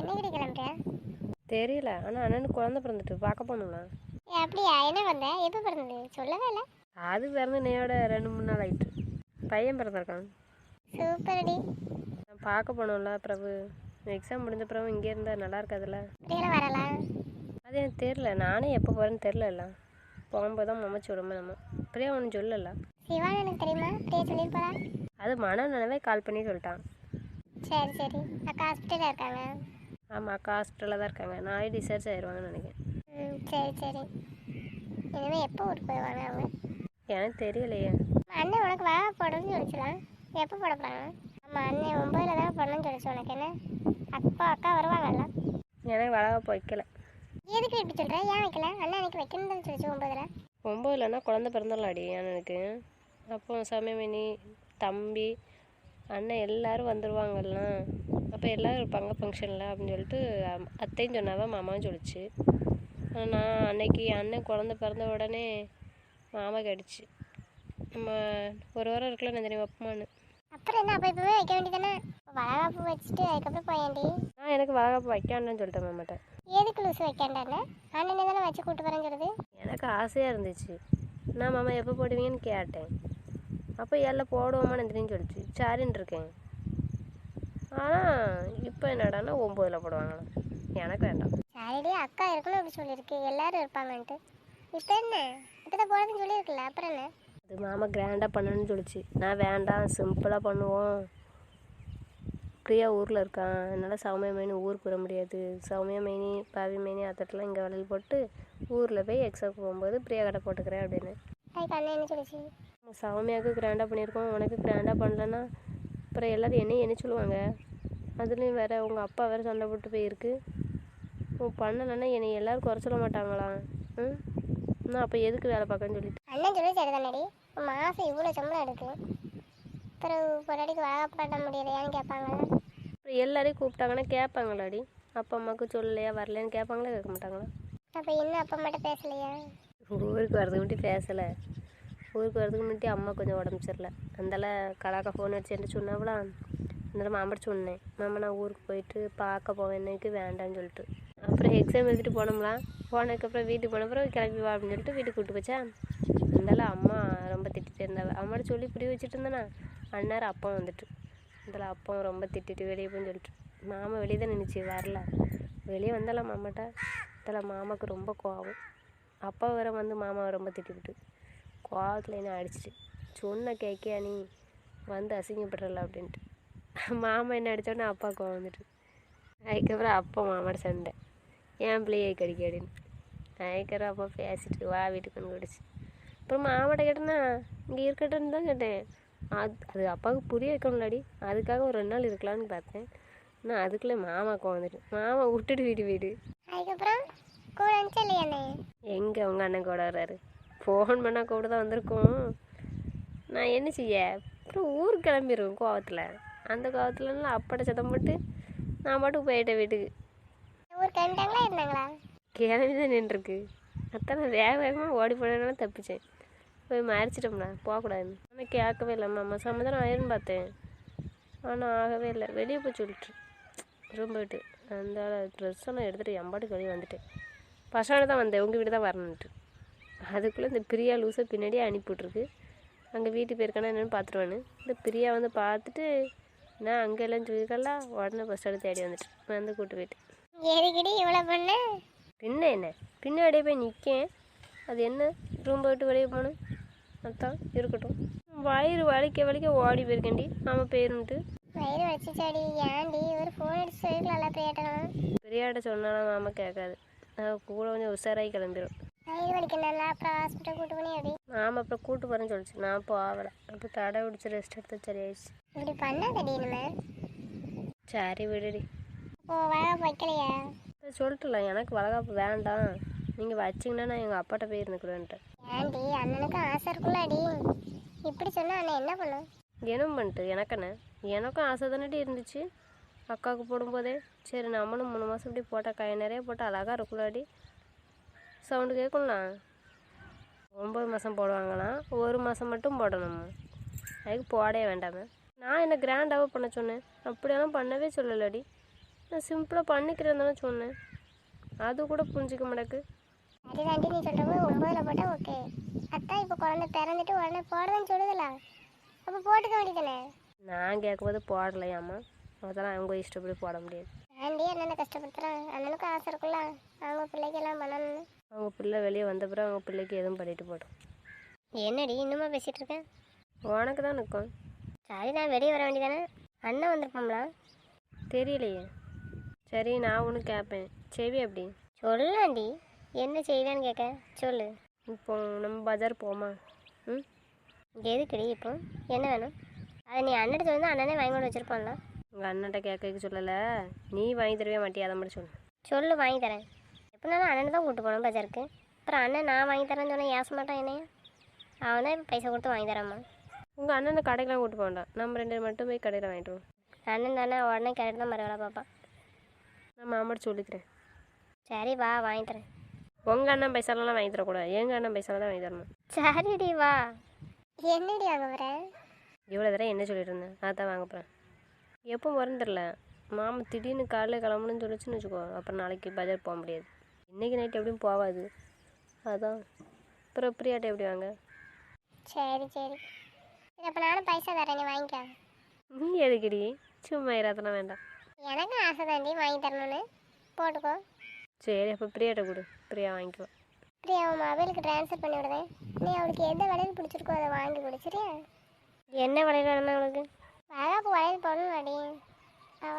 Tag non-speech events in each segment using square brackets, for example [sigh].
என்னைக்கு கிளம்புற தெரியல. ஆனால் அண்ணனுக்கு குழந்தை பிறந்துட்டு. பார்க்க போகணும்ல. ஏ அப்படியா? என்ன வந்த எப்போ பிறந்தது? சொல்லவே இல்லை. அது பிறந்து நேயோட ரெண்டு மூணு நாள் ஆயிட்டு. பையன் பிறந்திருக்கான். சூப்பர் அடி நான் பார்க்க போனோம்ல பிரபு. எக்ஸாம் முடிஞ்ச பிறகு இங்கே இருந்தால் நல்லா இருக்காதுல்ல. வரலாம் அது எனக்கு தெரில நானே எப்போ போகிறேன்னு தெரிலல்ல போகும்போது தான் மமைச்சு விடுமே நம்ம. பிரியா ஒன்றும் சொல்லல சிவான் எனக்கு தெரியுமா? பிரியா சொல்லிட்டு போறா அது மன நினைவே கால் பண்ணி சொல்லிட்டான். சரி சரி. அக்கா ஹாஸ்பிட்டலில் இருக்காங்க. ஆமாம் அக்கா ஹாஸ்பிட்டலில் தான் இருக்காங்க. நாளை டிஸ்சார்ஜ் ஆயிடுவாங்கன்னு நினைக்கிறேன். ம் சரி சரி. இனிமேல் எப்போ ஊருக்கு போயிடுவாங்க அவங்க? எனக்கு தெரியலையே. அண்ணன் உனக்கு வா போடணும்னு சொல்லிச்சுலாம் எப்போ போட போகிறாங்க ஆமாம் அண்ணன் ஒம்பதுல தான் போடணும்னு சொல்லிச்சு. உனக்கு என்ன? அப்பா அக்கா வருவாங்கல்ல? எனக்கு வளவா வைக்கல எதுக்கு இப்படி சொல்கிற ஏன் வைக்கல? அண்ணன் எனக்கு வைக்கணும்னு தான் சொல்லிச்சு ஒம்பதுல. ஒம்பதுலன்னா குழந்த பிறந்தலாடி அண்ணனுக்கு. அப்போ சமயமணி தம்பி அண்ணன் எல்லாரும் வந்துடுவாங்கல்ல அப்போ எல்லோரும் இருப்பாங்க ஃபங்க்ஷனில் அப்படின்னு சொல்லிட்டு அத்தையும் சொன்னாவ மாமாவும் சொல்லிச்சு. நான் அன்னைக்கு அண்ணன் குழந்த பிறந்த உடனே மாமா கேட்டுச்சு நம்ம ஒரு வாரம் இருக்கலாம் நான் தெரியும் வைப்பமான்னு அப்புறம் என்ன அப்போ இப்போவே வைக்க வேண்டியதானே வளகாப்பு வச்சுட்டு அதுக்கப்புறம் போயேன்டி நான் எனக்கு வளகாப்பு வைக்கான்னு சொல்லிட்டேன் மாமாட்ட. எதுக்கு லூசு வைக்காண்டானே அண்ணனே தானே வச்சு கூட்டு வரேன்னு சொல்லுது எனக்கு ஆசையாக இருந்துச்சு. நான் மாமா எப்போ போடுவீங்கன்னு கேட்டேன். அப்போ எல்லாம் போடுவோமான்னு தெரியும் சொல்லிச்சு. சரின்னு இருக்கேன். ஆனால் இப்போ என்னடான்னா ஒம்போதில் போடுவாங்களாம். எனக்கு வேண்டாம். சரிடி அக்கா இருக்கணும் அப்படி சொல்லியிருக்கு. எல்லாரும் இருப்பாங்கன்ட்டு. இப்போ என்ன? இப்போ தான் போகிறதுன்னு சொல்லியிருக்குல்ல அப்புறம் என்ன? அது மாமா கிராண்டாக பண்ணணும்னு சொல்லிச்சு. நான் வேண்டாம் சிம்பிளாக பண்ணுவோம். பிரியா ஊரில் இருக்கான் என்னால் சௌமியா மேனி ஊருக்கு வர முடியாது. சௌமியா மேனி பாவி மேனி அத்தட்டெல்லாம் இங்கே வளையல் போட்டு ஊரில் போய் எக்ஸாம் போகும்போது பிரியா கடை போட்டுக்கிறேன் அப்படின்னு. என்ன சொல்லிச்சு? சௌமியாவுக்கு கிராண்டாக பண்ணியிருக்கோம் உனக்கு கிராண்டாக பண்ணலன்னா அப்புறம் எல்லோரும் என்னையும் என்ன சொல்லுவாங்க. அதுலேயும் வேற உங்கள் அப்பா வேற சண்டை போட்டு போயிருக்கு. உன் பண்ணலைன்னா என்னை எல்லோரும் குறை சொல்ல மாட்டாங்களா? ம்? நான் அப்போ எதுக்கு வேலை பார்க்கன்னு சொல்லிட்டு. அண்ணன் சொல்லி சரிதானடி. மாதம் இவ்வளோ சம்பளம் எடுக்கு அப்புறம் பொண்டாடிக்கு வளகாப்பு பண்ண முடியலையான்னு கேட்பாங்கல்ல. அப்புறம் எல்லாரையும் கூப்பிட்டாங்கன்னா கேட்பாங்களாடி. அப்பா அம்மாவுக்கு சொல்லலையா வரலையான்னு கேட்பாங்களா கேட்க மாட்டாங்களா? அப்போ இன்னும் அப்பா மட்டும் பேசலையா? ஊருக்கு வரதுக்கு முன்னாடி பேசலை. ஊருக்கு வரதுக்கு முன்னாடி அம்மா கொஞ்சம் உடம்பு சரியில்லை. அதனால கலாக்கா ஃபோன் அடிச்சு என்ன சொன்னாவளா அதனால மாமாட்ட சொன்னேன். மாமா நான் ஊருக்கு போயிட்டு பார்க்க போவேன். வேண்டாம்னு சொல்லிட்டு. அப்புறம் எக்ஸாம் எழுதிட்டு போனோம்லாம் போனதுக்கப்புறம் வீட்டுக்கு போன அப்புறம் கிளம்பி வா அப்படின்னு சொல்லிட்டு வீட்டுக்கு கூப்பிட்டு போச்சா? அந்தால அம்மா ரொம்ப திட்டிட்டு இருந்தாவ அம்மாட்ட சொல்லி புரிய வச்சுட்டு இருந்தேனா? அண்ணார் அப்பா வந்துட்டு. அதில் அப்பா ரொம்ப திட்டிட்டு வெளியே போன்னு சொல்லிட்டு. மாமா வெளியே தான் நினச்சி வரல. வெளியே வந்தாலாம் மாமாட்ட? அதில் மாமாவுக்கு ரொம்ப கோவம். அப்பா வேற வந்து மாமாவை ரொம்ப திட்டிவிட்டு. கோவத்தில் என்ன அடிச்சிட்டு. சொன்ன கேக்கியா நீ வந்து அசிங்கப்படுறல அப்படின்ட்டு. மாமா என்ன அடித்தோடனே அப்பா கோவம் வந்துட்டு. அதுக்கப்புறம் அப்பா மாமாட்ட சண்டை. என் பிள்ளையை கடிக்க அப்படின்னு. அதுக்கப்புறம் அப்பா பேசிட்டு வா வீட்டுக்கு வந்து குடிச்சு. அப்புறம் மாமாட்ட கேட்டேன்னா இங்கே இருக்கட்டும்னு தான் கேட்டேன். அது அது அப்பாவுக்கு புரிய வைக்கணும்லாடி. அதுக்காக ஒரு ரெண்டு நாள் இருக்கலாம்னு பார்த்தேன். நான் அதுக்குள்ளே மாமா கோவம் வந்துட்டு. மாமா விட்டுட்டு வீடு வீடு. அதுக்கப்புறம் கூட எங்கே உங்கள் அண்ணன் கூட வர்றாரு. ஃபோன் பண்ணால் கூட தான் வந்திருக்கோம். நான் என்ன செய்ய? அப்புறம் ஊருக்கு கிளம்பிடுவேன் கோவத்தில். அந்த கோவத்துலலாம் அப்பட சத்தம் போட்டு நான் பாட்டுக்கு போயிட்டேன் வீட்டுக்கு. இருந்தாங்களா? கிளம்பி தான் நின்றுருக்கு. அத்தான் நான் வேக வேகமாக ஓடி போனதுனால தப்பிச்சேன். போய் மறைச்சிட்டோம்னா போகக்கூடாதுன்னு. ஆனால் கேட்கவே இல்லை. மாமா சமாதானம் ஆயிருன்னு பார்த்தேன். ஆனால் ஆகவே இல்லை. வெளியே போய் சொல்லிட்டு. ரூம் போயிட்டு அந்த ட்ரெஸ்ஸை நான் எடுத்துகிட்டு எம்பாட்டுக்கு வெளியே வந்துட்டேன். பசங்க தான் வந்தேன். உங்கள் வீடு தான் வரணுன்ட்டு அதுக்குள்ளே இந்த பிரியா லூஸை பின்னாடியே அனுப்பிவிட்ருக்கு. அங்கே வீட்டுக்கு போயிருக்கானா என்னென்னு பார்த்துருவானு. இந்த பிரியா வந்து பார்த்துட்டு நான் அங்கே இல்லைன்னு சொல்லியிருக்கல உடனே பஸ் ஸ்டாண்டு தேடி வந்துட்டு வந்து கூட்டு போயிட்டு எதுக்கிடி இவ்வளோ பண்ண? பின்ன என்ன? பின்னாடியே போய் நிற்கேன் அது என்ன? ரூம் போயிட்டு வெளியே போகணும். அதான் இருக்கட்டும். வயிறு வலிக்க வலிக்க ஓடி போயிருக்கேன்டி ஆமாம் போயிருந்துட்டு வயிறு வச்சுச்சாடி ஏன்டி? ஒரு ஃபோன் அடிச்சு பிரியாட்டணும் பெரியாட்ட சொன்னாலும் மாமா கேட்காது. நான் கூட கொஞ்சம் உஷாராகி கிளம்பிடும் வயிறு வலிக்கணும்ல அப்புறம் ஹாஸ்பிட்டல் கூட்டு போனி அப்படி? மாமா அப்புறம் கூட்டு போகிறேன்னு சொல்லிச்சு. நான் போகலை அப்போ தடை பிடிச்சி ரெஸ்ட் எடுத்து சரியாயிடுச்சு. இப்படி பண்ணாதடி சரி விடுடி. ஓ வளகாப்பு வைக்கலையா? நான் சொல்லிட்டுல எனக்கு வளகாப்பு வேண்டாம். நீங்கள் வச்சிங்கன்னா நான் எங்கள் அப்பாட்ட போய் இருந்துக்கிறேன்ட்டேன் ஏன்டி ஆசை இருக்கும்ல அடி இப்படி சொன்னா அண்ணன் என்ன பண்ணும்? என்ன பண்ணிட்டு எனக்கண்ணே எனக்கும் ஆசை தானடி இருந்துச்சு. அக்காவுக்கு போடும்போதே. சரி நம்மளும் மூணு மாதம் இப்படி போட்டால் கை நிறைய போட்டால் அழகாக இருக்கும்லாடி. சவுண்டு கேட்கும்லாம் ஒம்பது மாதம் போடுவாங்களாம் ஒரு மாதம் மட்டும் போடணும்? அதுக்கு போடவே வேண்டாமே. நான் என்ன கிராண்டாகவே பண்ண சொன்னேன்? அப்படியெல்லாம் பண்ணவே சொல்லலடி. நான் சிம்பிளாக பண்ணிக்கிறேன் தானே சொன்னேன். அது கூட புரிஞ்சிக்க மாட்டேக்கு அதுதாண்டி நீ சொல்கிறது ஒம்பதில் போட்டால் ஓகே அதான் இப்போ குழந்தை பிறந்துட்டு உடனே போடுறேன்னு சொல்லுதுல. அப்போ போட்டுக்க வேண்டியதானே? நான் கேட்கும்போது போடலையாம்மா. அதெல்லாம் அவங்க இஷ்டப்படி போட முடியாது ஆண்டி அண்ணனை கஷ்டப்படுத்துகிறான் அண்ணனுக்கும் ஆசை இருக்குல்ல. அவங்க பிள்ளைக்கு எல்லாம் பண்ணணும்னு. அவங்க பிள்ளை வெளியே வந்த பிறகு அவங்க பிள்ளைக்கு எதுவும் பண்ணிட்டு போட்டோம் என்னடி இன்னுமா பேசிகிட்டு இருக்கேன் உனக்கு தான் நிற்கும் சரி நான் வெளியே வர வேண்டியதானே? அண்ணன் வந்திருப்போம்ல. தெரியலையே. சரி நான் ஒன்று கேட்பேன் செவி அப்படி சொல்லலாண்டி. என்ன செய்வேன்னு கேட்க சொல்லு. இப்போ நம்ம பஜார் போமா? ம்? எதுக்குடி இப்போ? என்ன வேணும்? அதை நீ அண்ணன் வந்து அண்ணனே வாங்கி கொண்டு வச்சிருப்பான்ல. உங்கள் அண்ணன்ட்ட கேட்க சொல்லலை. நீ வாங்கி தரவே மாட்டியா? அதை மட்டும் சொல்லு. சொல்லு வாங்கி தரேன். எப்படினாலும் அண்ணனை தான் கூப்பிட்டு போகணும் பஜாருக்கு. அப்புறம் அண்ணன் நான் வாங்கி தரேன்னு சொன்னால் ஏச மாட்டான் என்னைய? அவன் தான் இப்போ பைசா கொடுத்து வாங்கி தராம்மா. உங்கள் அண்ணனை கடைக்கெலாம் கூட்டு போக வேண்டாம். நம்ம ரெண்டு மட்டும் போய் கடையில் வாங்கிட்டு அண்ணன் தானே உடனே கரெக்ட் தான் மறுவேலை பார்ப்பான். நான் மாமாட்ட சொல்லிக்கிறேன். சரி வா வாங்கி தரேன். உங்கள் அண்ணன் பைசாலலாம் வாங்கி தரக்கூடாது. எங்கள் அண்ணன் பைசால தான் வாங்கி தரணும். சரிடி வா. என்னடி வாங்க போகிற இவ்வளோ தடவை என்ன சொல்லிட்டு இருந்தேன்? அதான் வாங்க போகிறேன் எப்போ வரும்னு தெரில மாமா திடீர்னு காலையில் கிளம்பணும்னு சொல்லிச்சுன்னு வச்சுக்கோ. அப்புறம் நாளைக்கு பஜார் போக முடியாது. இன்றைக்கி நைட் எப்படியும் போகாது அதான். அப்புறம் பிரியாட்ட எப்படி வாங்க? சரி சரி. அப்போ நானும் பைசா தரேன் நீ வாங்கிக்க. நீ எதுக்குடி? சும்மா இராதெல்லாம் வேண்டாம். எனக்கும் ஆசை தாண்டி வாங்கி தரணும்னு. போட்டுக்கோ. சரி அப்போ பிரியாட்ட கொடு. பிரியா வாங்கிக்குவோம் பிரியா அவன் மொபைலுக்கு ட்ரான்ஸ்ஃபர் பண்ணி விடுதேன். நீ அவளுக்கு எந்த வளையல் பிடிச்சிருக்கோ அதை வாங்கி கொடு சரியா? என்ன வளையல் வேணுமா அவளுக்கு? வளகாப்பு வளையல் போடணும் அடி அவ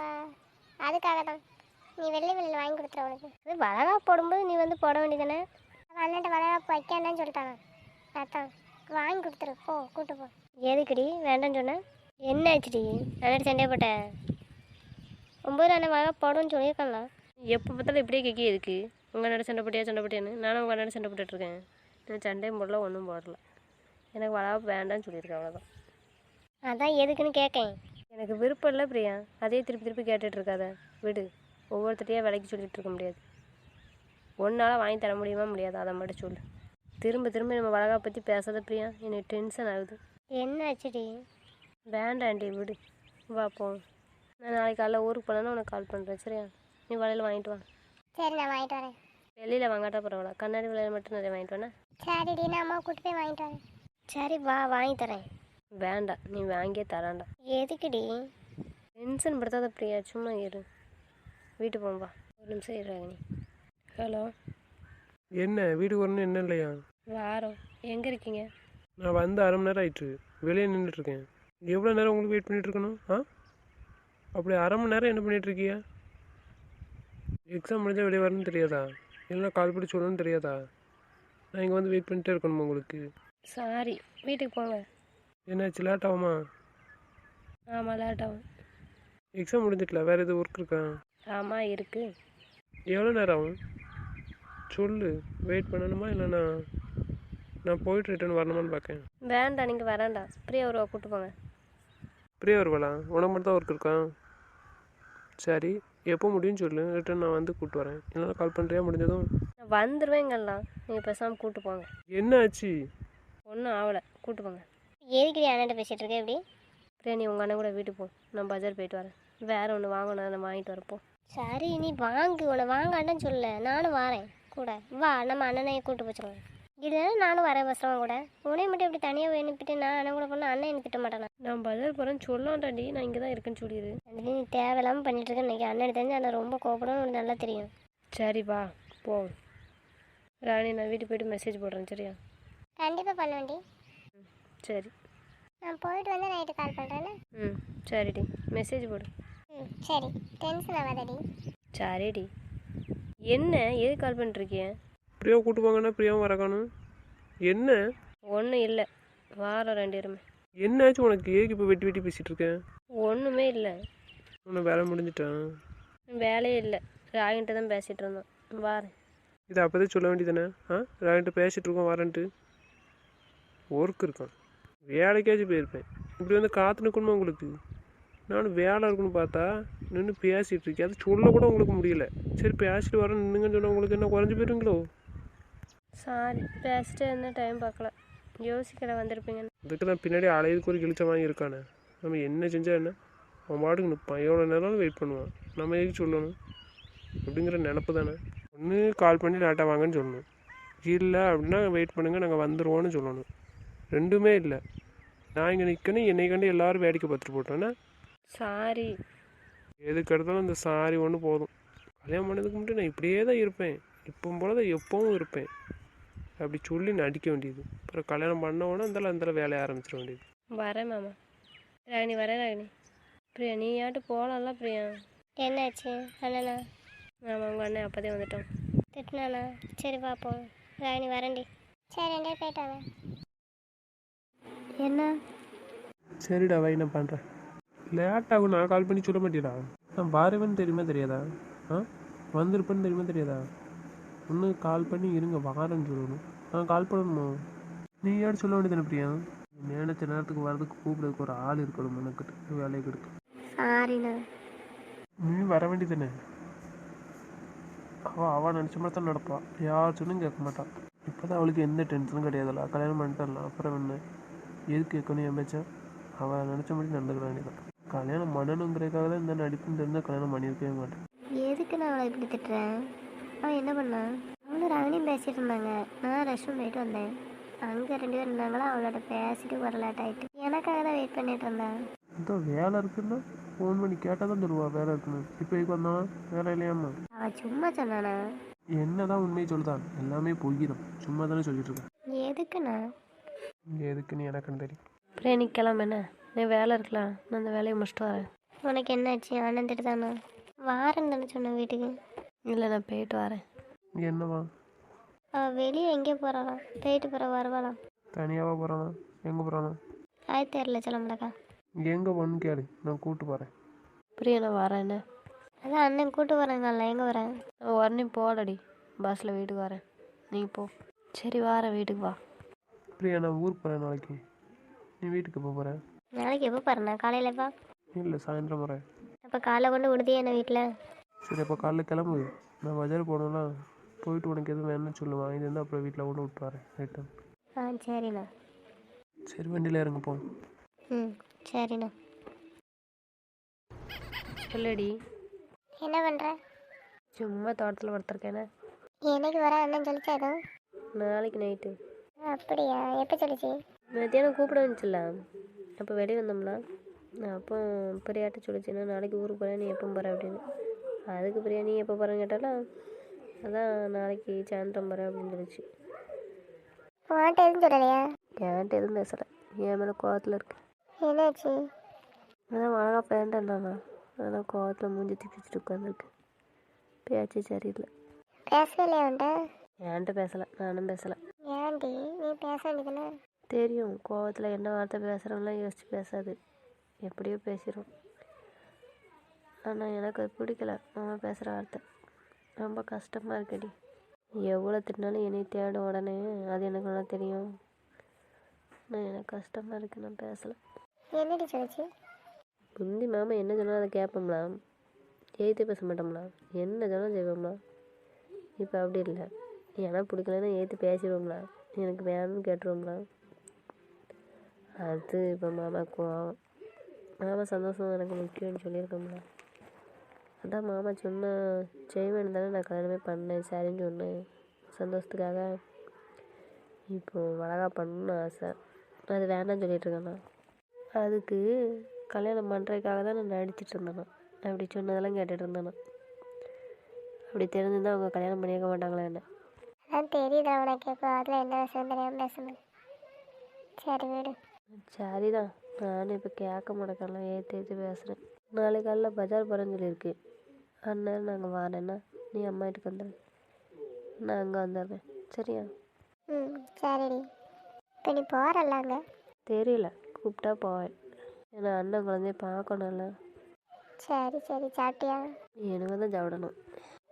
அதுக்காக தான் நீ வெள்ளை வெள்ளையில் வாங்கி கொடுத்துரு அவளுக்கு. அது வளகாப்பு போடும்போது நீ வந்து போட வேண்டியதானே அவன் அண்ணன்ட்ட வளகாப்பு வைக்காண்டான்னு சொல்லிட்டாங்க. அதான் வாங்கி கொடுத்துரு போ கூட்டு போ. எதுக்குடி வேண்டாம்னு சொன்னேன் என்ன ஆச்சுடி? அண்ணன் சண்டை போட்ட? ஒம்பது அண்ணன் வளகாப்பு போடுன்னு சொல்லியிருக்கலாம் எப்போ பார்த்தாலும் இப்படியே கேட்க எதுக்கு? உங்கள் அண்ணன் சண்டை போட்டியா சண்டை போட்டியான்னு? நானும் உங்கள் அண்ணன் சண்டை போட்டுட்ருக்கேன் நான் சண்டையும் போடல ஒன்றும் போடல. எனக்கு வளர்ப்பு வேண்டாம்னு சொல்லியிருக்கேன் அவ்வளோதான் அதான் எதுக்குன்னு கேட்கேன். எனக்கு விருப்பம் இல்லை பிரியா. அதே திருப்பி திருப்பி கேட்டுட்டு இருக்காத. விடு. ஒவ்வொருத்தரையா விலைக்கு சொல்லிட்டு இருக்க முடியாது. ஒன்றால் வாங்கி தர முடியுமா முடியாது? அதை மட்டும் சொல்லு. திரும்ப திரும்ப நம்ம வளகா பற்றி பேசாத பிரியா? எனக்கு டென்ஷன் ஆகுது. என்ன ஆச்சுடி வேண்டாண்டி விடு. வா போ நான் நாளைக்கு காலைல ஊருக்கு போனேன்னா உனக்கு கால் பண்ணுறேன் சரியா? நீ வளையல் வாங்கிட்டு வா. சரி நான் வாங்கிட்டு வரேன். வெளியில் வாங்காட்டா பரவாயில்ல. கண்ணாடி வளையல் மட்டும் நிறைய வாங்கிட்டு வானே சரிடி நான் அம்மா கூட்டு போய் வாங்கிட்டு வரேன். சரி வா வாங்கி தரேன். வேண்டாம் நீ வாங்கியே தராண்டா. எதுக்குடி? டென்ஷன் படுத்தாத பிரியா சும்மா இரு. வீட்டு போம்பா ஒரு நிமிஷம் இரு ராகினி ஹலோ என்ன வீட்டுக்கு வரணும் என்ன இல்லையா? வாரம். எங்கே இருக்கீங்க? நான் வந்து அரை மணி நேரம் ஆயிட்டு வெளியே நின்றுட்டுருக்கேன் எவ்வளோ நேரம் உங்களுக்கு வெயிட் பண்ணிட்டு இருக்கணும்? ஆ? அப்படி அரை மணி நேரம் என்ன பண்ணிட்டு இருக்கீங்க எக்ஸாம் முடிஞ்சால் வெளியே வரணும்னு தெரியாதா? இல்லைன்னா கால் பண்ணி சொல்லணும்னு தெரியாதா? நான் இங்கே வந்து வெயிட் பண்ணிட்டே இருக்கணுமா உங்களுக்கு? சாரி வீட்டுக்கு போங்க. என்னாச்சு லேட் ஆகுமா? ஆமாம் லேட் ஆகும். எக்ஸாம் முடிஞ்சிட்டல வேறு எதுவும் ஒர்க் இருக்கா? ஆமாம் இருக்குது எவ்வளோ நேரம் ஆகும்? சொல்லு. வெயிட் பண்ணணுமா இல்லைன்னா நான் போயிட்டு ரிட்டர்ன் வரணுமான்னு பார்க்கேன். வேண்டாம் நீங்கள் வரேன்டா. பிரியா ஒரு கூப்பிட்டு போங்க. பிரியா வருவாளா? உனக்கு மட்டும் தான் ஒர்க் இருக்கா? சரி. எப்போ முடியும்னு சொல்லு. ரிட்டர்ன் நான் வந்து கூப்பிட்டு வரேன். இல்லைனா கால் பண்ணுறியா முடிஞ்சதும். நான் வந்துடுவேங்கல்லாம் நீங்கள் பேசாமல் கூப்பிட்டு போங்க. என்ன ஆச்சு? ஒன்றும் ஆகலை. கூப்பிட்டு போங்க. எதுக்குடி அண்ணன்ட்ட பேசிட்டு இருக்க எப்படி பிரியா நீ உங்கள் அண்ணன் கூட வீட்டுக்கு போ. நான் பஜார் போயிட்டு வரேன். வேறு ஒன்று வாங்கணும் நான் வாங்கிட்டு வரப்போ சரி நீ வாங்கு உன்னை வாங்கான்னு சொல்ல. நானும் வரேன். கூட. வா நம்ம அண்ணனையை கூட்டு போச்சிருவோம். இதுதானே நானும் வரேன் பசங்க கூட. உன்னைய மட்டும் இப்படி தனியாக அனுப்பிட்டு நான் அண்ணன் கூட போனால் அண்ணன் திட்ட மாட்டானா? நான் பஜார் போகிறேன்னு சொல்லலாம்டாடி நான் இங்கே தான் இருக்கேன்னு சொல்லிடு. நீ தேவையில்லாமல் பண்ணிட்டு இருக்க. இன்னைக்கு அண்ணன் தெரிஞ்சு அண்ணன் ரொம்ப கோபப்படும் உனக்கு நல்லா தெரியும். சரி வா. போ. ராணி நான் வீட்டுக்கு போயிட்டு மெசேஜ் போடுறேன். சரியா? கண்டிப்பாக பண்ண வேண்டி சரி. நான் போயிட்டு வந்து நைட்டு கால் பண்ணுறேன்னு ம் சரிடி மெசேஜ் போடு. சரி. டென்ஷன் ஆகாதடி சரிடி. என்ன எது கால் பண்ணிருக்கிய பிரியாவை கூட்டு போங்கன்னா பிரியாவும் வரக்கானும் என்ன? ஒன்றும் இல்லை. வாரம் ரெண்டு பேருமே. என்ன ஆச்சு உனக்கு? ஏக்கு இப்போ வெட்டி வெட்டி பேசிகிட்டு இருக்கேன் ஒன்றுமே இல்லை. உன்னை வேலை முடிஞ்சிட்டான் வேலையே இல்லை. ராகின்ட்டு தான் பேசிகிட்டு இருந்தோம் வாரேன். இதை அப்போதே சொல்ல வேண்டியதானே ஆ? ராகிட்ட பேசிகிட்டு இருக்கோம் வரேன்ட்டு. ஒர்க் இருக்கான் வேலைக்காச்சும் போயிருப்பேன். இப்படி வந்து காத்து நிற்கணுமா உங்களுக்கு? நானும் வேலை இருக்குன்னு பார்த்தா நின்று பேசிகிட்டு இருக்கேன். அது சொல்ல கூட உங்களுக்கு முடியல. சரி பேசிட்டு வரேன். நின்னுங்கன்னு சொன்னால் உங்களுக்கு என்ன குறைஞ்சி போயிருங்களோ? சாரி பேசிட்டு இருந்த டைம் பார்க்கல. யோசிக்கல வந்திருப்பீங்கன்னு. அதுக்கு தான் பின்னாடி அலையுதுக்கு ஒரு கிழிச்ச வாங்கி இருக்கானே. நம்ம என்ன செஞ்சா என்ன? அவன் பாட்டுக்கு நிற்பான் எவ்வளோ நேரம் வெயிட் பண்ணுவான். நம்ம எதுக்கு சொல்லணும்? அப்படிங்கிற நினப்பு தானே. ஒன்று கால் பண்ணி லேட்டாக வாங்கன்னு சொல்லணும். இல்லை அப்படின்னா வெயிட் பண்ணுங்கள் நாங்கள் வந்துடுவோன்னு சொல்லணும். ரெண்டுமே இல்லை. நான் இங்கே நிற்கணும் என்னை கண்டு எல்லாரும் வேடிக்கை பார்த்துட்டு போட்டோன்னே சாரி. எதுக்கு எடுத்தாலும் இந்த சாரி ஒன்று போதும். கல்யாணம் பண்ணதுக்கு முன்னாடி நான் இப்படியே தான் இருப்பேன். இப்போ போல தான் எப்பவும் இருப்பேன். அப்படி சொல்லி நடிக்க வேண்டியது. அப்புறம் கல்யாணம் பண்ண உடனே அந்தால அந்தால வேலையை ஆரம்பிச்சிட வேண்டியது. வரேன் மாமா. ராகினி வரேன் ராகினி. பிரியா நீ யாட்டு போகலாம்ல பிரியா? என்னாச்சு? அண்ணனா? ஆமாம் உங்கள் அண்ணன் அப்போதே வந்துட்டோம். திட்டினானா? சரி பார்ப்போம் ராணி வரண்டி சரி ரெண்டே போயிட்டாங்க என்ன? சரிடா வை நான் பண்ணுறேன் லேட் ஆகும் நான் கால் பண்ணி சொல்ல மாட்டேடா. நான் வாரவேன்னு தெரியுமா தெரியாதா? ஆ? வந்திருப்பேன்னு தெரியுமா தெரியாதா? ஒன்று கால் பண்ணி இருங்க வாரேன்னு சொல்லணும். நான் கால் பண்ணணுமோ? நீ யாரும் சொல்ல வேண்டியது பிரியா? நினைச்ச நேரத்துக்கு வர்றதுக்கு கூப்பிடுறதுக்கு ஒரு ஆள் இருக்கணும் எனக்கிட்ட வேலையை சாரிண்ணா நீ வர வேண்டியதானே அவள் அவள் நினச்ச மாதிரி தான் நடப்பா. யார் சொன்னும் கேட்க மாட்டான் இப்போ தான் அவளுக்கு எந்த டென்ஷனும் கிடையாதுல்ல. கல்யாணம் பண்ணிட்டாலாம் அப்புறம் என்ன? எதுக்கு கேட்கணும் என் பேச்சா? அவள் நினச்ச மாதிரி நடந்துக்க வேண்டியதான் கல்யாணம் பண்ணணுங்கிறதுக்காக தான் இந்த நடிப்புன்னு தெரிஞ்சால் கல்யாணம் பண்ணியிருக்கவே மாட்டேன். எதுக்கு நான் அவளை இப்படி திட்டுறேன் அவன் என்ன பண்ணான் அவளும் ராணியும் பேசிட்டு இருந்தாங்க. நான் ரெஸ்ட் ரூம் போயிட்டு வந்தேன். அங்கே ரெண்டு பேர் இருந்தாங்களா? அவளோட பேசிட்டு வர லேட் ஆயிட்டு. எனக்காக தான் வெயிட் பண்ணிட்டு இருந்தேன் இந்த வேலை இருக்குன்னா ஃபோன் பண்ணி கேட்டால் தான் சொல்லுவா வேலை இருக்குன்னு. இப்போ இதுக்கு வந்தான் வேலை இல்லையாம்மா. அவள் சும்மா சொன்னானா? என்னதான் உண்மையை சொல்லுதான். எல்லாமே பொய் தான் சும்மா தானே சொல்லிட்டு இருக்கேன் எதுக்குண்ணா? எதுக்குன்னு எனக்குன்னு தெரியும். பிரியா நீ கிளம்பு என்ன நீ வேலை இருக்கலாம் நான் அந்த வேலையை முடிச்சுட்டு வரேன். உனக்கு என்னாச்சு? அண்ணன் திட்டு தானே? வாரேன்னு தானே சொன்னேன் வீட்டுக்கு. இல்லை நான் போயிட்டு வரேன். என்னவா அவள் வெளியே எங்கேயோ போகிறாளாம் போயிட்டு போகிற வருவாளாம் தனியாவா போகிறானா எங்கே போகிறானா அது தெரில சொல்லமுடக்கா எங்கே போகணுன்னு கேளு நான் கூப்பிட்டு போகிறேன் பிரியா நான் வரேன் என்ன? அதான் அண்ணன் கூட்டு வரேங்கல்ல எங்கே வரேன்? நான் உடனே போடடி பஸ்ஸில் வீட்டுக்கு வரேன். நீ போ. சரி வரேன் வீட்டுக்கு வா. பிரியா நான் ஊருக்கு போகிறேன் நாளைக்கு. நீ வீட்டுக்கு எப்போ போகிறேன் நாளைக்கு எப்போ பாருண்ணா காலையிலப்பா இல்லை சாயந்தரம் வரேன் அப்போ காலைல கொண்டு விடுதியே என்ன வீட்டில் சரி அப்போ காலைல கிளம்பு. நான் பஜார் போகணும்னா போயிட்டு உனக்கு எதுவும் வேணும்னு சொல்லு. வாங்கிட்டு வந்து அப்புறம் வீட்டில் கொண்டு விட்டு வரேன். ரைட்டு ஆ சரிண்ணா. சரி வண்டியில் இறங்க போ. ம் சரிண்ணா. சொல்லுடி. என்ன பண்ணுற சும்மா தோட்டத்தில் படுத்துருக்கேனே. என்னைக்கு வர அண்ணன் சொல்லிச்சா எதுவும் நாளைக்கு நைட்டு அப்படியா? எப்போ சொல்லிச்சு? மத்தியானம் கூப்பிட வந்துச்சுல்ல. அப்போ வெளியே வந்தோம்ல அப்போ பிரியாட்ட சொல்லிச்சுன்னா நாளைக்கு ஊருக்கு போகிறேன் நீ எப்போ போகிற அப்படின்னு. அதுக்கு பிரியா நீ எப்போ போகிறேன்னு கேட்டாலும் அதான் நாளைக்கு சாயந்தரம் போகிறேன் அப்படின்னு சொல்லிச்சு. உன்கிட்ட எதுவும் சொல்லலையா? என்கிட்ட எதுவும் பேசலை. என் மேலே கோவத்தில் இருக்கு. என்னாச்சு? அதான் அழகா பேண்டேன்டாங்க அதான் கோவத்தில் மூஞ்சி திப்பிச்சுட்டு உட்காந்துருக்கு பேச்சு சரியில்லை. பேசவே இல்லையா உன்ட்ட என்கிட்ட பேசலை. நானும் பேசலை. ஏன்டி? நீ பேச வேண்டியதுன்னு தெரியும். கோவத்தில் என்ன வார்த்தை பேசுகிறோம்லாம் யோசிச்சு பேசாது. எப்படியோ பேசிடும் ஆனால் எனக்கு அது பிடிக்கல. அவன் பேசுகிற வார்த்தை. ரொம்ப கஷ்டமாக இருக்குடி. எவ்வளோ திட்டினாலும் என்னை தேடும் உடனே. அது எனக்கு நல்லா தெரியும். ஆனால் எனக்கு கஷ்டமாக இருக்கு. நான் பேசலை. என்னடி சொல்லிச்சு? முந்தி மாமா என்ன சொன்னாலும் அதை கேட்போம்ல ஏற்று பேச மாட்டோம்ல. என்ன சொன்னாலும் செய்வோம்ல. இப்போ அப்படி இல்லை. எனக்கு பிடிக்கலன்னா ஏற்று பேசிடுவோம்ல எனக்கு வேணும்னு கேட்டுருவோம்ல. அது இப்போ மாமா மாமா சந்தோஷம் எனக்கு முக்கியம்னு சொல்லியிருக்கோம்ல. அதான் மாமா சொன்ன செய்வேன் தானே நான் கல்யாணமே பண்ணேன் சரின்னு சொன்னேன். சந்தோஷத்துக்காக இப்போ அழகா பண்ணணும்னு ஆசை. அது வேண்டாம்னு சொல்லிட்டு இருக்கேண்ணா அதுக்கு கல்யாணம் பண்ணுறதுக்காக தான் நான் நடிச்சிட்டு இருந்தேண்ணா அப்படி சொன்னதெல்லாம் கேட்டுட்டு இருந்தேண்ணா அப்படி தெரிஞ்சிருந்தா அவங்க கல்யாணம் பண்ணியிருக்க மாட்டாங்களா என்ன? அதான் தெரியுது உனக்கு இப்போ அதில் என்ன விஷயம் தெரியாமல் பேசணும் சரி விடு. சரிதான். நானும் இப்போ கேட்க மாட்டேக்கலாம் ஏற்று ஏற்று பேசுகிறேன் நாளைக்கு காலைல பஜார் போகிறேன்னு சொல்லியிருக்கு. அண்ணன் நாங்கள் வரேன்னா நீ அம்மா வீட்டுக்கு வந்துடு நான் அங்கே வந்துடுறேன் சரியா? ம் சரிடி. இப்போ நீ போகிறல்ல அங்கே? தெரியல. கூப்பிட்டா போவேன். ஏன்னா அண்ணன் குழந்தைய பார்க்கணும்ல. சரி சரி. சாப்பிட்டியா? எனக்கு தான் சாப்பிடணும்.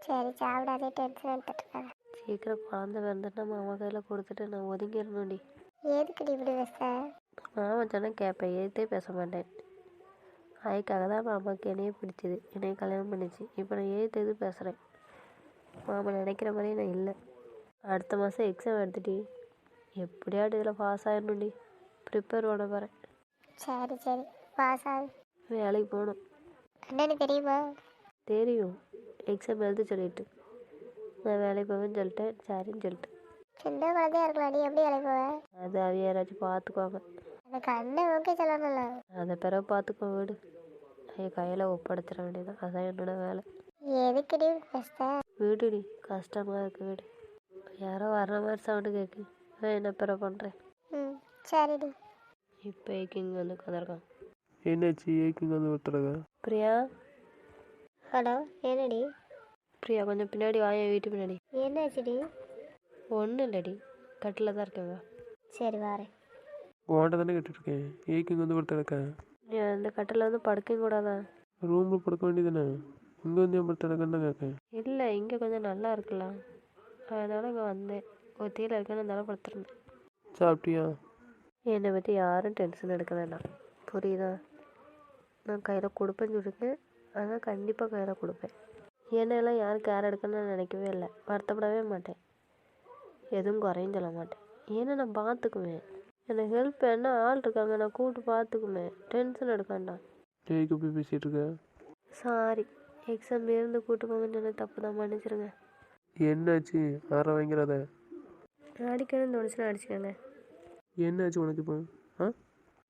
சரி சாப்பிடாதே. டென்ஷன் எடுத்துட்டு சீக்கிரம் குழந்தை பிறந்துட்டு மாமா கையில் கொடுத்துட்டு நான் ஒதுங்கிடணும்டி. எதுக்குடி இப்படி பேச மாமா சொன்னால் கேட்பேன். எதிர்த்தே பேச மாட்டேன். அதுக்காக தான் மாமாவுக்கு என்னையே பிடிச்சது. என்னைய கல்யாணம் பண்ணிச்சு. இப்போ நான் எதிர்த்து எது பேசுகிறேன் மாமா நினைக்கிற மாதிரியே நான் இல்லை. அடுத்த மாதம் எக்ஸாம் எடுத்துட்டி எப்படியாவது இதில் பாஸ் ஆகிடணும்டி ப்ரிப்பேர் பண்ண போகிறேன் சரி சரி. பாஸ் ஆகு. வேலைக்கு போகணும். அண்ணனுக்கு தெரியுமா? தெரியும். எக்ஸாம் எழுத சொல்லிட்டு. நான் வேலைக்கு போவேன்னு சொல்லிட்டேன். சரின்னு சொல்லிட்டேன் சின்ன குழந்தையா இருக்கலாம் நீ எப்படி வேலைக்கு போவேன் அது அவ யாராச்சும் பார்த்துக்குவாங்க. எனக்கு அண்ணன் ஓகே சொல்லணும்ல. அதை பிறகு பார்த்துக்கோ வீடு. என் கையில் ஒப்படைச்சிட வேண்டியதான் அதான் என்னோட வேலை. எதுக்குடி பேசுத வீடுடி. கஷ்டமாக இருக்கு வீடு. யாரோ வர்ற மாதிரி சவுண்டு கேட்கு நான் என்ன பிற பண்ணுறேன் ம் சரிடி. இப்போ இங்கே வந்து உட்காந்துருக்கான் என்னாச்சு? ஏக்கிங்க வந்து ஒருத்தரங்க பிரியா? ஹலோ என்னடி? பிரியா கொஞ்சம் பின்னாடி வாங்க வீட்டு பின்னாடி. என்னாச்சுடி? ஒன்றும் இல்லடி. கட்டில் தான் இருக்கேன். வா. சரி வாரேன். உன்கிட்ட தானே கேட்டுட்ருக்கேன் ஏக்கிங்க வந்து ஒருத்தரக்க நீ அந்த கட்டில் வந்து படுக்கவும் கூடாதான் ரூமில் படுக்க வேண்டியதானே இங்கே வந்து என் படுத்தடக்கன்னு தான் கேட்கேன் இல்லை இங்கே கொஞ்சம் நல்லா இருக்கலாம் அதனால் இங்கே வந்தேன். ஒத்தியில் இருக்கேன்னு இருந்தாலும் படுத்துருந்தேன். சாப்பிட்டியா? என்னை பற்றி யாரும் டென்ஷன் எடுக்க வேண்டாம் புரியுதா? நான் கையில் கொடுப்பேன்னு சொல்லியிருக்கேன். ஆனால் கண்டிப்பாக கையில் கொடுப்பேன். என்னெல்லாம் யாரும் கேர் எடுக்கணும்னு நான் நினைக்கவே இல்லை. வருத்தப்படவே மாட்டேன். எதுவும் குறையும் சொல்ல மாட்டேன். ஏன்னா நான் பார்த்துக்குவேன். எனக்கு ஹெல்ப் என்ன ஆள் இருக்காங்க. நான் கூப்பிட்டு பார்த்துக்குவேன். டென்ஷன் எடுக்க வேண்டாம் ஏய்க்கு போய் பேசிகிட்டு இருக்க. சாரி எக்ஸாம் இருந்து கூட்டு போங்கன்னு சொன்ன தப்பு தான். மன்னிச்சிருங்க. என்னாச்சு? ஆற வாங்கிறத அடிக்கணும்னு தோணுச்சுன்னா அடிச்சுக்கோங்க. என்னாச்சு உனக்கு இப்போ? ஆ?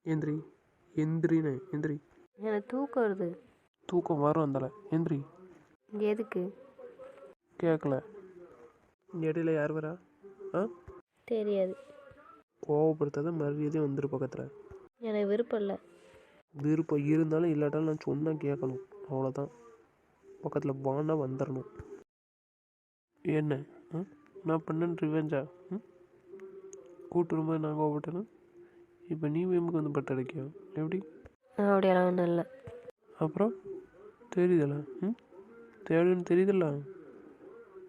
எந்திரி. எந்திரின்னு. எந்திரி. எனக்கு தூக்கம் வருது. தூக்கம் வரும் அந்தால. எந்திரி. எதுக்கு? கேட்கல இடையில யார் வரா? ஆ? தெரியாது. கோவப்படுத்தாத மரியாதையும் வந்துரு பக்கத்தில். எனக்கு விருப்பம் இல்லை. விருப்பம் இருந்தாலும் இல்லாட்டாலும் நான் சொன்னால் கேட்கணும் அவ்வளோதான் பக்கத்தில் வானா வந்துடணும் என்ன? ஆ? நான் பண்ணேன்னு ரிவெஞ்சா ம்? கூட்டு வரும்போது நான் கோவப்பட்டேன்னா இப்போ நீ வீம்புக்கு வந்து பட்டு அடைக்கியா? எப்படி? அப்படியெல்லாம் ஒன்றும் இல்லை. அப்புறம்? தெரியுதல்ல. ம்? தேடுன்னு தெரியுதல்ல.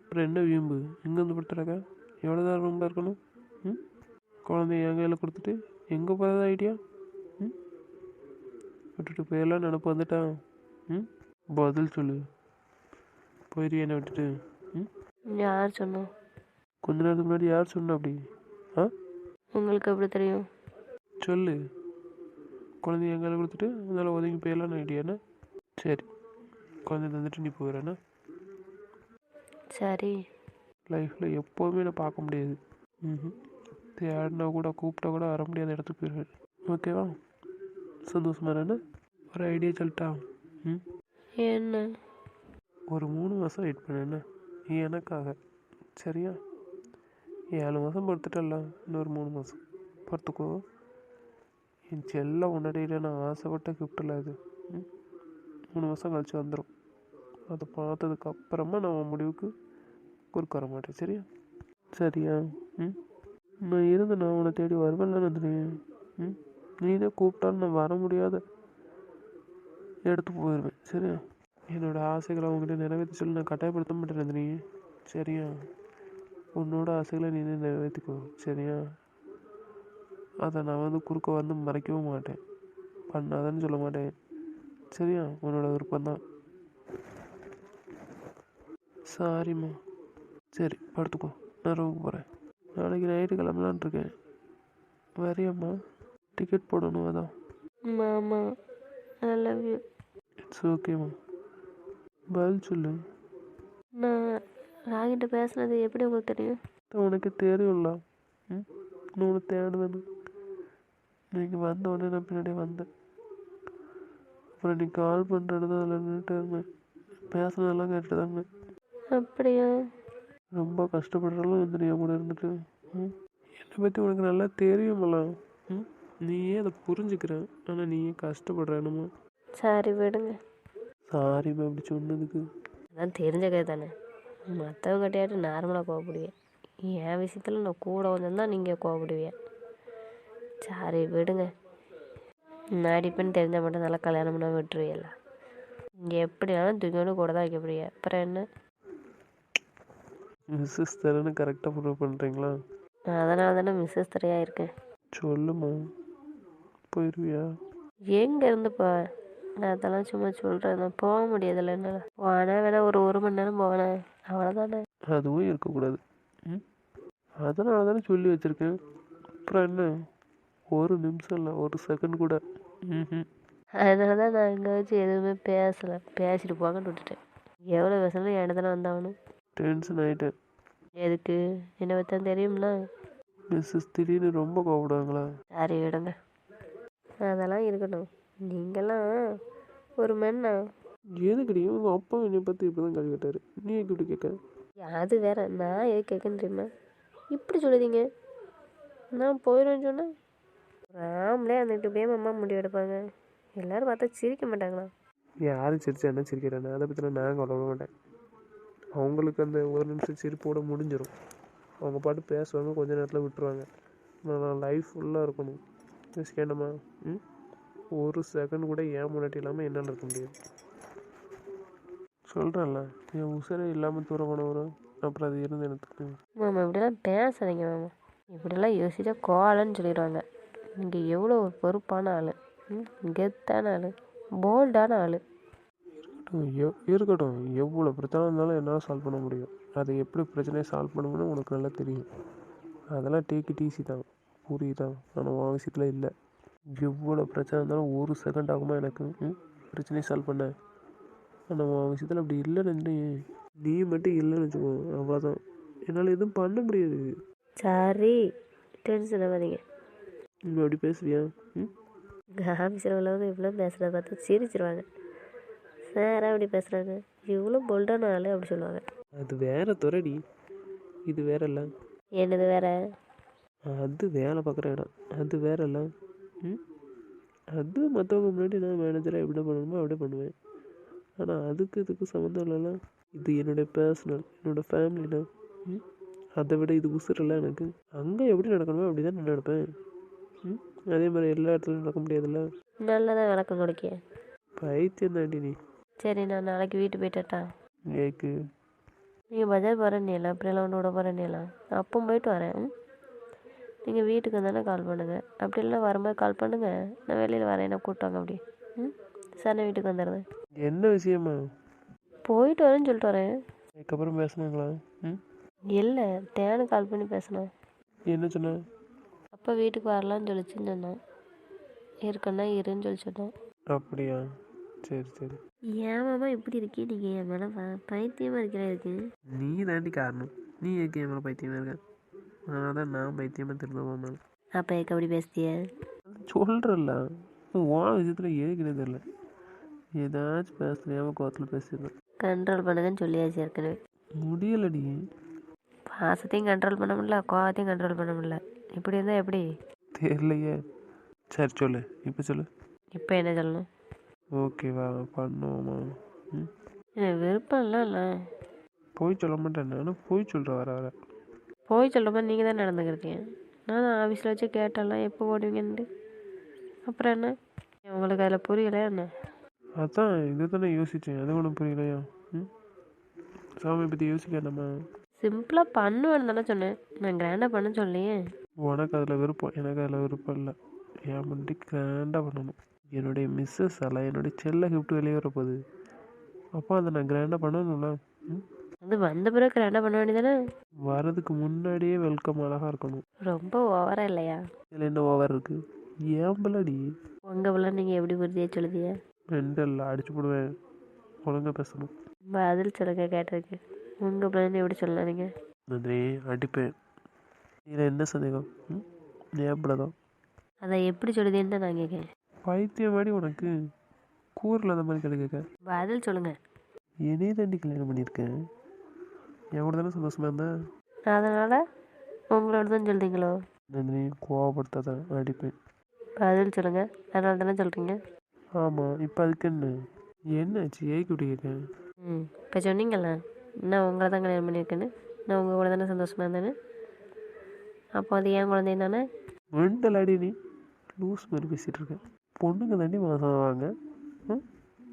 அப்புறம் என்ன வீம்பு? எங்கே வந்து படுத்துறக்கா எவ்வளோ தான் ரூமில் இருக்கணும்? ம்? குழந்தைய என் கையில் கொடுத்துட்டு எங்கே போகிறதா ஐடியா? ம்? விட்டுட்டு போயெல்லாம் நினப்பு வந்துட்டா. ம்? பதில் சொல்லு. போயிரு என்னை விட்டுட்டு. ம்? யார் சொன்னோம் கொஞ்ச நேரத்துக்கு முன்னாடி யார் சொன்னா அப்படி? ஆ? உங்களுக்கு எப்படி தெரியும்? சொல்லு. குழந்தைய என் கையில் கொடுத்துட்டு அதனால் ஒதுங்கி போயிடலாம் ஐடியா என்ன? சரி. குழந்தைய தந்துட்டு நீ போயிடறேன்னா சரி. லைஃப்பில் எப்போதுமே நான் பார்க்க முடியாது. ம் தேடினா கூட கூப்பிட்டா கூட வர முடியாத இடத்துக்கு போயிடுவேன் ஓகேவா சந்தோஷமா என்ன? ஒரு ஐடியா சொல்லட்டா? ம்? என்ன? ஒரு மூணு மாதம் வெயிட் பண்ண என்ன? எனக்காக. சரியா? ஏழு மாதம் படுத்துட்டல இன்னொரு மூணு மாதம் படுத்துக்கோ என் செல்ல உன்னடியில் நான் ஆசைப்பட்ட கிஃப்டில் அது. ம்? மூணு மாதம் கழிச்சு வந்துடும் அதை பார்த்ததுக்கு அப்புறமா நான் முடிவுக்கு குறுக்க வர மாட்டேன் சரியா? சரியா? ம்? நான் இருந்து நான் உன்னை தேடி வருவேன்ல நந்தினி ம்? நீனே கூப்பிட்டாலும் நான் வர முடியாத எடுத்து போயிடுவேன் சரியா? என்னோட ஆசைகளை அவங்ககிட்ட நிறைவேற்றி சொல்லி நான் கட்டாயப்படுத்த மாட்டேன் நந்தினி. சரியா? உன்னோட ஆசைகளை நீனே நிறைவேற்றிக்கோ சரியா? அதை நான் வந்து குறுக்க வந்து மறைக்கவும் மாட்டேன். பண்ணாதன்னு சொல்ல மாட்டேன் சரியா? உன்னோட விருப்பம்தான். சாரிம்மா சரி படுத்துக்கோ. நான் ரூமுக்கு போகிறேன் நாளைக்கு நைட்டு கிளம்பலான் இருக்கேன் வரியாம்மா? டிக்கெட் போடணும் அதான். மாமா ஐ லவ் யூ இட்ஸ் ஓகேம்மா பதில் சொல்லு. நான் ராகிட்ட பேசுனது எப்படி உங்களுக்கு தெரியும்? உனக்கு தெரியும்ல. ம்? நான் உன்னை தேடுவேன்னு. நீங்கள் வந்த உடனே நான் பின்னாடி வந்தேன். அப்புறம் நீ கால் பண்ணுறது அதில் நின்றுட்டு இருந்தேன். பேசுனதெல்லாம் கேட்டுட்டு இருந்தேன். அப்படியா? ரொம்ப கஷ்டப்படுறாலும் வந்து நீ என் கூட இருந்துட்டு ம்? என்னை பற்றி உனக்கு நல்லா தெரியுமல்ல ம்? நீயே அதை புரிஞ்சுக்கிற. ஆனால் நீயே கஷ்டப்படுற என்னமோ? சரி விடுங்க. சாரிம்மா இப்படி சொன்னதுக்கு. அதான் தெரிஞ்ச கதை தானே. மற்றவங்ககிட்டயாட்டு நார்மலாக கோவப்படுவேன் என் விஷயத்தில் நான் கூட தான் நீங்கள் கோவப்படுவீங்க சரி விடுங்க. நான் அடிப்பேன்னு தெரிஞ்சால் மட்டும் நல்லா கல்யாணம் பண்ண விட்டுருவியல்ல? எப்படினாலும் தூக்கியோடு கூட தான் வைக்க அப்புறம் என்ன? மிஸ்ஸஸ் தரேன்னு கரெக்டாக ப்ரூவ் பண்ணுறீங்களா அதனால தானே மிஸ்ஸஸ் தரையாக இருக்கேன். சொல்லுமா. போயிடுவியா எங்கே இருந்து போவேன் நான் அதெல்லாம் சும்மா சொல்கிறேன் நான் போக முடியாதுல்ல என்னால். போனால் வேணா ஒரு ஒரு மணி நேரம் போவேன். அவ்வளோதானே அதுவும் இருக்கக்கூடாது. ம்? அதனால தானே சொல்லி வச்சுருக்கேன். அப்புறம் என்ன? ஒரு நிமிஷம் இல்லை ஒரு செகண்ட் கூட. ம் அதனால தான் நான் இங்கே வச்சு எதுவுமே பேசலை. பேசிட்டு போங்கன்னு விட்டுட்டேன். எவ்வளோ பேசணும் என்கிட்ட தானே வந்தாகணும் டென்ஷன் ஆகிட்டேன் எதுக்கு? என்னை பற்றி தெரியும்ல? மிஸ்ஸஸ் திடீர்னு ரொம்ப கோவிடுவாங்களா சரி விடுங்க. அதெல்லாம் இருக்கட்டும். நீங்களாம் ஒரு மென்னா. எதுக்கடி? உங்கள் அப்பா என்னை பற்றி இப்போ தான் கழுவிட்டாரு நீ இப்படி கேட்க? அது வேற. நான் எது கேட்கன்னு தெரியுமா? இப்படி சொல்லுதீங்க. நான் போயிடுவேன்னு சொன்னேன் ராம்லே அந்த பேம் அம்மா முடிவு எடுப்பாங்க. எல்லாரும் பார்த்தா சிரிக்க மாட்டாங்களா யாரும் சிரிச்சா என்ன சிரிக்கிறானே அதை பற்றிலாம் நான் கவலைப்பட மாட்டேன். அவங்களுக்கு அந்த ஒரு நிமிஷம் சிரிப்போட முடிஞ்சிடும் அவங்க பாட்டு பேசுவாங்க கொஞ்ச நேரத்தில் விட்டுருவாங்க. நான் லைஃப் ஃபுல்லாக இருக்கணும். யோசிக்கணுமா ம்? ஒரு செகண்ட் கூட ஏன் முன்னாடி இல்லாமல் என்னால் இருக்க முடியாது? சொல்கிறேன்ல என் உசரே இல்லாமல் தூரம் போனவரும் அப்புறம் அது இருந்து எனக்கு மேம் இப்படிலாம் பேசாதீங்க மேம். இப்படிலாம் யோசிச்சா கோலன்னு சொல்லிடுவாங்க. நீங்கள் எவ்வளோ ஒரு பொறுப்பான ஆள். ம் கெத்தான ஆள். போல்டான ஆள். இருக்கட்டும் எவ் இருக்கட்டும். எவ்வளோ பிரச்சனை இருந்தாலும் என்னால் சால்வ் பண்ண முடியும். அதை எப்படி பிரச்சனையை சால்வ் பண்ணணும்னு உனக்கு நல்லா தெரியும். அதெல்லாம் டேக் இட் ஈஸி தான். புரியுதான் ஆனால் உன் விஷயத்தில் இல்லை. எவ்வளோ பிரச்சனை இருந்தாலும் ஒரு செகண்ட் ஆகுமா எனக்கு? பிரச்சனையை சால்வ் பண்ண. ஆனால் உன் விஷயத்தில் அப்படி இல்லைன்னு நீ மட்டும் இல்லைன்னு வச்சுக்கோ. அவ்வளோதான் என்னால் எதுவும் பண்ண முடியாது. சரி டென்ஷன் ஆகாதீங்க. நீ அப்படி பேசுவியா? ம்? உள்ளவங்க இவ்வளோ பேசுகிறத பார்த்து சிரிச்சிருவாங்க. சாரா அப்படி பேசுகிறாங்க இவ்வளோ போல்டான ஆள் அப்படி சொல்லுவாங்க. அது வேற துறடி. இது வேற இல்லை என்னது வேற? அது வேலை பார்க்குற இடம். அது வேற இல்லை ம்? அது மற்றவங்க முன்னாடி நான் மேனேஜராக எப்படி பண்ணணுமோ அப்படியே பண்ணுவேன். ஆனால் அதுக்கு இதுக்கு சம்மந்தம் இல்லைல்ல. இது என்னுடைய பர்சனல் என்னோடய ஃபேமிலினா ம்? அதை விட இது உசுரில்ல எனக்கு. அங்கே எப்படி நடக்கணுமோ அப்படி தான் நான் நடப்பேன். ம்? அதே மாதிரி எல்லா இடத்துலையும் நடக்க முடியாதுல்ல. நல்லதாக விளக்கம் கொடுக்க பைத்தியம் தாண்டி நீ. சரி நான் நாளைக்கு வீட்டு போயிட்டா ஏக்கு நீங்கள் பஜார் போகிறேன்னு அப்படியெல்லாம் ஒன்று விட போகிறேன்னு அப்போ போயிட்டு வரேன்? நீங்கள் வீட்டுக்கு வந்தானே கால் பண்ணுங்கள் அப்படி இல்லை வரும்போது கால் பண்ணுங்கள் நான் வெளியில் வரேன். என்ன கூப்பிட்டாங்க அப்படி ம்? சார் நான் வீட்டுக்கு வந்துடுறேன். என்ன விஷயமா? போயிட்டு வரேன்னு சொல்லிட்டு வரேன். அதுக்கப்புறம் பேசுனாங்களா? ம்? இல்லை தேனு கால் பண்ணி பேசினேன். என்ன சொன்ன? அப்போ வீட்டுக்கு வரலான்னு சொல்லிச்சுன்னு சொன்னேன். இருக்கன்னா இருன்னு சொல்லி சொன்னேன் அப்படியா? சரி சரி. ஏன் மாமா இப்படி இருக்கே? நீங்கள் என் மேலே பைத்தியமாக இருக்கிற இருக்கு. நீ தாண்டி காரணம். நீ ஏக்கு என் மேலே பைத்தியமாக இருக்க? நான் தான் நான் பைத்தியமாக திருந்தவன் மேலே? அப்போ எனக்கு அப்படி பேசுதிய? சொல்கிறல்ல உன் விஷயத்தில் ஏற்கனவே தெரில ஏதாச்சும் பேசுறியாம கோத்தில் பேசிடுறேன் கண்ட்ரோல் பண்ணுங்கன்னு சொல்லியாச்சு ஏற்கனவே. முடியலடி. பாசத்தையும் கண்ட்ரோல் பண்ண முடியல கோவத்தையும் கண்ட்ரோல் பண்ண முடியல. இப்படி இருந்தால் எப்படி? தெரியலையே. சரி சொல்லு. இப்போ சொல்லு. இப்போ என்ன சொல்லணும்? ஓகேவா பண்ணுவோமா? ம்? எனக்கு விருப்பம்லாம் இல்லை. போய் சொல்ல மாட்டேன் நானும் போய் சொல்கிறேன் வர வர. போய் சொல்கிற மாதிரி நீங்கள் தான் நடந்துக்கிறீங்க? நான் ஆஃபீஸில் வச்சு கேட்டெல்லாம் எப்போ ஓடுவீங்கன்ட்டு அப்புறம் என்ன? உங்களுக்கு அதில் புரியல என்ன? அதான் இது தானே யோசித்தேன் அது ஒன்றும் புரியலையா? ம்? சாமியை பற்றி யோசிக்க நம்ம. சிம்பிளாக பண்ணுவேன்னு தானே சொன்னேன். நான் கிராண்டாக பண்ண சொல்லியே. உனக்கு அதில் விருப்பம் எனக்கு அதில் விருப்பம் இல்லை. என் முன்னாடி கிராண்டாக பண்ணணும். என்னுடைய மிஸ்ஸஸ் அல்ல என்னுடைய செல்ல கிஃப்ட் வெளியே வரப்போகுது. அப்போ அதை நான் கிராண்டாக பண்ணணும்ல? அது வந்த பிறகு கிராண்டாக பண்ண வேண்டியதானே வரதுக்கு முன்னாடியே வெல்கம் அழகாக இருக்கணும். ரொம்ப ஓவராக இல்லையா? இதில் என்ன ஓவர் இருக்குது ஏன் பிள்ளடி? உங்கள் பிள்ளை நீங்கள் எப்படி உறுதியாக சொல்லுதிய மெண்டல் அடிச்சு போடுவேன். ஒழுங்கா பேசணும். பதில் சொல்லுங்க கேட்டிருக்கு. உங்கள் பிள்ளைன்னு எப்படி சொல்லலாம் நீங்கள் நன்றி அடிப்பேன். இதில் என்ன சந்தேகம்? ம்? ஏன் தான் அதை எப்படி சொல்லுதேன்னு தான் நான் கேட்கேன் பைத்தியம் மாதிரி உனக்கு. கூரில் அந்த மாதிரி கிடைக்க பதில் சொல்லுங்கள் என்னையே தாண்டி கல்யாணம் பண்ணியிருக்கேன். என் கூட தானே சந்தோஷமா இருந்தேன் அதனால் உங்களோட தான் சொல்கிறீங்களோ நந்தினி கோவப்படுத்தாதான் அடிப்பேன். பதில் சொல்லுங்கள் அதனால தானே சொல்கிறீங்க ஆமாம் இப்போ அதுக்கு என்ன? என்னாச்சு? இப்படி கேட்கேன் ம் இப்போ சொன்னீங்கல்ல நான் உங்களை தான் கல்யாணம் பண்ணியிருக்கேன்னு. நான் உங்கள் கூட தானே சந்தோஷமாக இருந்தேன்னு. அப்போ அது ஏன் குழந்தையும் தானே? மெண்டல் அடி நீ. லூஸ் மாதிரி பேசிகிட்டு இருக்கேன் பொண்ணுங்க தாண்டி மாதம் ஆவாங்க ம்?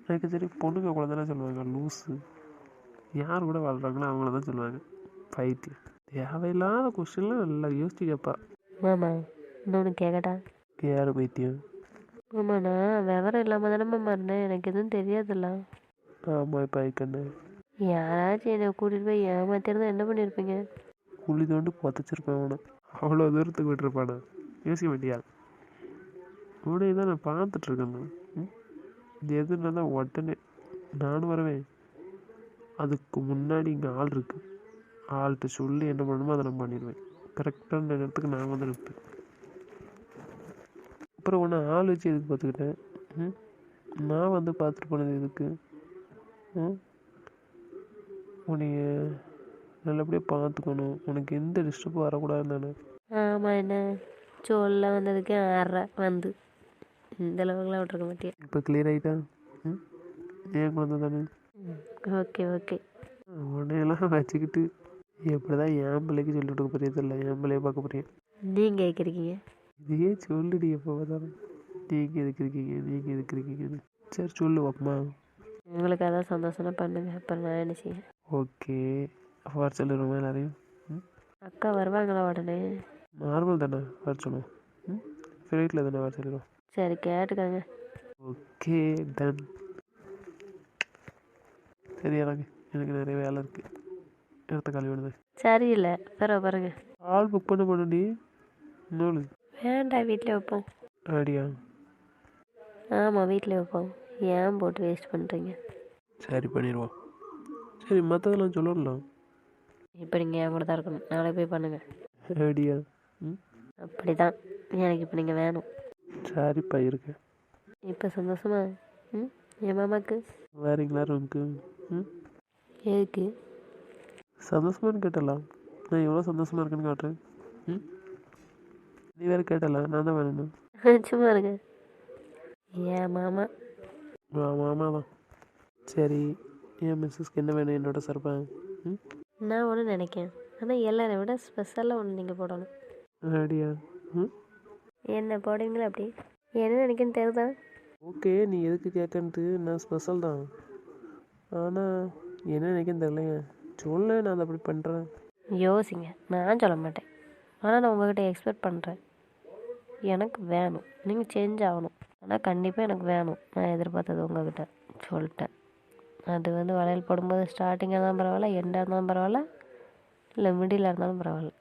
எனக்கு சரி பொண்ணுங்க கூட தானே சொல்லுவாங்க. லூஸு யார் கூட வாழ்கிறாங்களோ அவங்கள தான் சொல்லுவாங்க. பைத்தியம். தேவையில்லாத கொஸ்டின்லாம் நல்லா யோசிச்சு கேட்பா மாமா இன்னொன்று கேட்கட்டா யார் பைத்தியம்? மாமா நான் விவரம் இல்லாமல் தானே மாமா இருந்தேன். எனக்கு எதுவும் தெரியாதுல்ல. ஆமாம் இப்போ ஐக்கண்ணு யாராச்சும் என்னை கூட்டிகிட்டு போய் ஏமாத்திருந்தா என்ன பண்ணியிருப்பீங்க குழி தோண்டு புதைச்சிருப்பேன் அவனை. அவ்வளோ தூரத்துக்கு விட்டுருப்பானா? யோசிக்க மாட்டியா? உன்னை தான் நான் பார்த்துட்ருக்கேண்ணா ம்? எதுனா தான் உடனே நானும் வருவேன். அதுக்கு முன்னாடி இங்கே ஆள் இருக்கு. ஆள்கிட்ட சொல்லி என்ன பண்ணணுமோ அதை நான் பண்ணிடுவேன். கரெக்டான நேரத்துக்கு நான் வந்து நிற்பேன். அப்புறம் உன்னை ஆள் வச்சு எதுக்கு பார்த்துக்கிட்டேன் ம்? நான் வந்து பார்த்துட்டு போனது எதுக்கு? ம்? உன்னைய நல்லபடியாக பார்த்துக்கணும். உனக்கு எந்த டிஸ்டர்பும் வரக்கூடாதுன்னு தானே. ஆமாம் என்ன? சொல்ல வந்ததுக்கே ஆறரை வந்து. இந்த அளவுக்குலாம் விட்ருக்க மாட்டியா? இப்போ கிளியர் ஆகிட்டா ம்? ஏன் குழந்தை தானே ஓகே ஓகே உன்னையெல்லாம் வச்சுக்கிட்டு எப்படி தான் என் பிள்ளைக்கு சொல்லிட்டு கொடுக்க போறியே தெரியல. என் பிள்ளைய பார்க்க போறியேன் நீங்கள் கேட்குறீங்க இதையே சொல்லுடி எப்போ பார்த்தாலும். நீங்கள் எதுக்கு இருக்கீங்க? நீங்கள் எதுக்கு இருக்கீங்கன்னு. சரி சொல்லு அப்பமா உங்களுக்கு அதான் சந்தோஷம்னா பண்ணுங்க. அப்புறம் நான் என்ன செய்ய ஓகே. வர சொல்லிடுவோமா எல்லாரையும்? அக்கா வருவாங்களா உடனே? நார்மல் தானே? வர சொல்லுவோம். ஃப்ளைட்டில் தானே வர சொல்லிடுவோம்? சரி கேட்டுக்கோங்க. ஓகே டன் சரி இறங்கு எனக்கு நிறைய வேலை இருக்குது இடத்த காலி விடுது சரியில்லை பிறகு பாருங்க. ஆள் புக் பண்ண பண்ணி நூலு வேண்டாம் வீட்டில் வைப்போம். அப்படியா? ஆமாம் வீட்டில் வைப்போம். ஏன் போட்டு வேஸ்ட் பண்ணுறீங்க சரி பண்ணிடுவோம். சரி மற்றதெல்லாம் சொல்லலாம் இப்போ நீங்கள் என் கூட தான் இருக்கணும். நாளைக்கு போய் பண்ணுங்கள் அப்படியா? ம்? அப்படி தான் எனக்கு இப்போ நீங்கள் வேணும். சரிப்பா இருக்கேன் இப்போ சந்தோஷமா? ம்? என் மாமாக்கு? வேறீங்களா ரூமுக்கு ம்? எதுக்கு? சந்தோஷமானு கேட்டலாம் நான் எவ்வளோ சந்தோஷமா இருக்கேன்னு காட்டுறேன். ம்? நீ வேறு கேட்டல நான் தான் வேணும் [laughs] சும்மா இருங்க. என் மாமா. ஆமாம் தான். சரி என் மிஸ்ஸஸ்க்கு என்ன வேணும்? என்னோட சர்பா ம்? நான் ஒன்று நினைக்கேன். ஆனால் எல்லாரை விட ஸ்பெஷலாக ஒன்று நீங்கள் போடணும். அப்படியா? ம்? என்ன போடுவீங்களா அப்படி? என்ன நினைக்கன்னு தெரியுதா? ஓகே நீ எதுக்கு கேட்கன்ட்டு நான் ஸ்பெஷல் தான். ஆனால் என்ன நினைக்கன்னு தெரியலைங்க சொல்ல நான் அதை அப்படி பண்ணுறேன் யோசிங்க. நான் சொல்ல மாட்டேன். ஆனால் நான் உங்ககிட்ட எக்ஸ்பெக்ட் பண்ணுறேன் எனக்கு வேணும். நீங்கள் சேஞ்ச் ஆகணும். ஆனால் கண்டிப்பாக எனக்கு வேணும். நான் எதிர்பார்த்தது உங்ககிட்ட. சொல்லிட்டேன். அது வந்து வளையல் போடும்போது ஸ்டார்டிங்காக இருந்தாலும் பரவாயில்ல எண்டாக இருந்தாலும் பரவாயில்ல இல்லை மிடில் இருந்தாலும் பரவாயில்ல.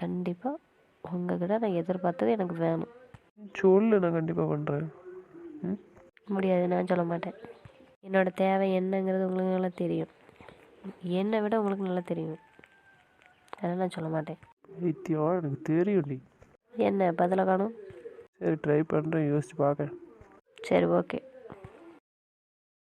கண்டிப்பாக உங்ககிட்ட நான் எதிர்பார்த்தது எனக்கு வேணும். சொல்லு நான் கண்டிப்பாக பண்ணுறேன் முடியாது நான் சொல்ல மாட்டேன். என்னோடய தேவை என்னங்கிறது உங்களுக்கு நல்லா தெரியும். என்னை விட உங்களுக்கு நல்லா தெரியும். அதனால் நான் சொல்ல மாட்டேன். வைத்தியம் எனக்கு தெரியும்டி என்ன பதில காணும்? சரி ட்ரை பண்ணுறேன் யோசிச்சு பார்க்கேன் சரி ஓகே